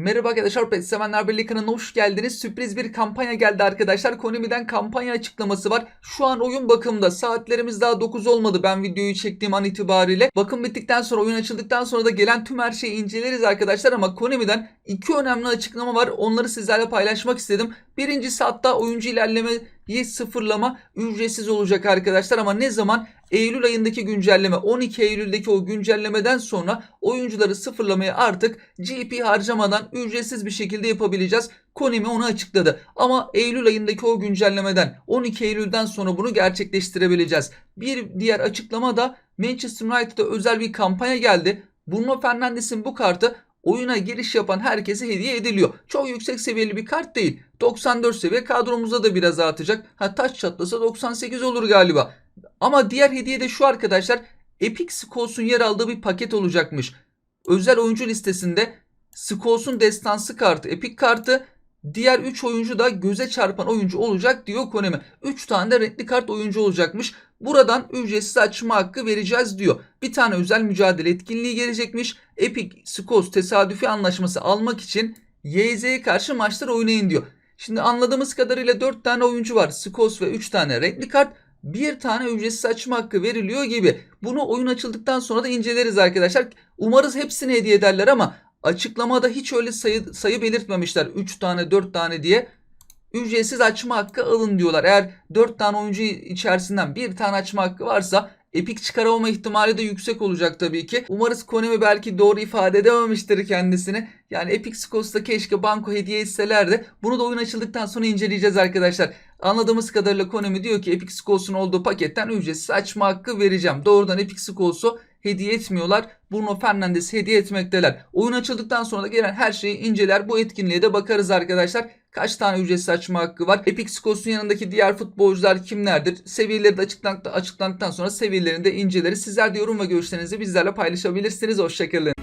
Merhaba arkadaşlar Pet Sevenler Birliği kanalına hoş geldiniz. Sürpriz bir kampanya geldi arkadaşlar. Konami'den kampanya açıklaması var. Şu an oyun bakımda. Saatlerimiz daha 9 olmadı ben videoyu çektiğim an itibariyle. Bakım bittikten sonra oyun açıldıktan sonra da gelen tüm her şeyi inceleriz arkadaşlar. Ama Konami'den iki önemli açıklama var. Onları sizlerle paylaşmak istedim. Birincisi hatta oyuncu ilerlemeyi sıfırlama ücretsiz olacak arkadaşlar. Ama ne zaman? Eylül ayındaki güncelleme 12 Eylül'deki o güncellemeden sonra oyuncuları sıfırlamayı artık GP harcamadan ücretsiz bir şekilde yapabileceğiz. Konami onu açıkladı. Ama Eylül ayındaki o güncellemeden 12 Eylül'den sonra bunu gerçekleştirebileceğiz. Bir diğer açıklama da Manchester United'a özel bir kampanya geldi. Bruno Fernandes'in bu kartı oyuna giriş yapan herkese hediye ediliyor. Çok yüksek seviyeli bir kart değil. 94 seviye kadromuzda da biraz artacak. Ha taç çatlasa 98 olur galiba. Ama diğer hediye de şu arkadaşlar. Epic Scrolls'un yer aldığı bir paket olacakmış. Özel oyuncu listesinde Scrolls'un destansı kartı, Epic kartı, diğer 3 oyuncu da göze çarpan oyuncu olacak diyor Konami. 3 tane de renkli kart oyuncu olacakmış. Buradan ücretsiz açma hakkı vereceğiz diyor. Bir tane özel mücadele etkinliği gelecekmiş. Epic Scrolls tesadüfi anlaşması almak için YZ'ye karşı maçlar oynayın diyor. Şimdi anladığımız kadarıyla 4 tane oyuncu var. Scrolls ve 3 tane renkli kart bir tane ücretsiz açma hakkı veriliyor gibi. Bunu oyun açıldıktan sonra da inceleriz arkadaşlar. Umarız hepsini hediye ederler ama açıklamada hiç öyle sayı, sayı belirtmemişler. 3 tane 4 tane diye. Ücretsiz açma hakkı alın diyorlar. Eğer 4 tane oyuncu içerisinden bir tane açma hakkı varsa Epic çıkaramama ihtimali de yüksek olacak tabii ki. Umarız Konami belki doğru ifade edememiştir kendisini. Yani Epic Scrolls'ta keşke banko hediye etselerdi. Bunu da oyun açıldıktan sonra inceleyeceğiz arkadaşlar. Anladığımız kadarıyla Konami diyor ki Epic Scrolls'un olduğu paketten ücretsiz açma hakkı vereceğim. Doğrudan Epic Scrolls'u hediye etmiyorlar. Bruno Fernandes hediye etmekteler. Oyun açıldıktan sonra da gelen her şeyi inceler. Bu etkinliğe de bakarız arkadaşlar. Kaç tane ücretsiz açma hakkı var? Epic Scrolls'un yanındaki diğer futbolcular kimlerdir? Seviyeleri de açıklandıktan sonra seviyelerini de inceleriz. Sizler de yorum ve görüşlerinizi bizlerle paylaşabilirsiniz. Hoşçakalın.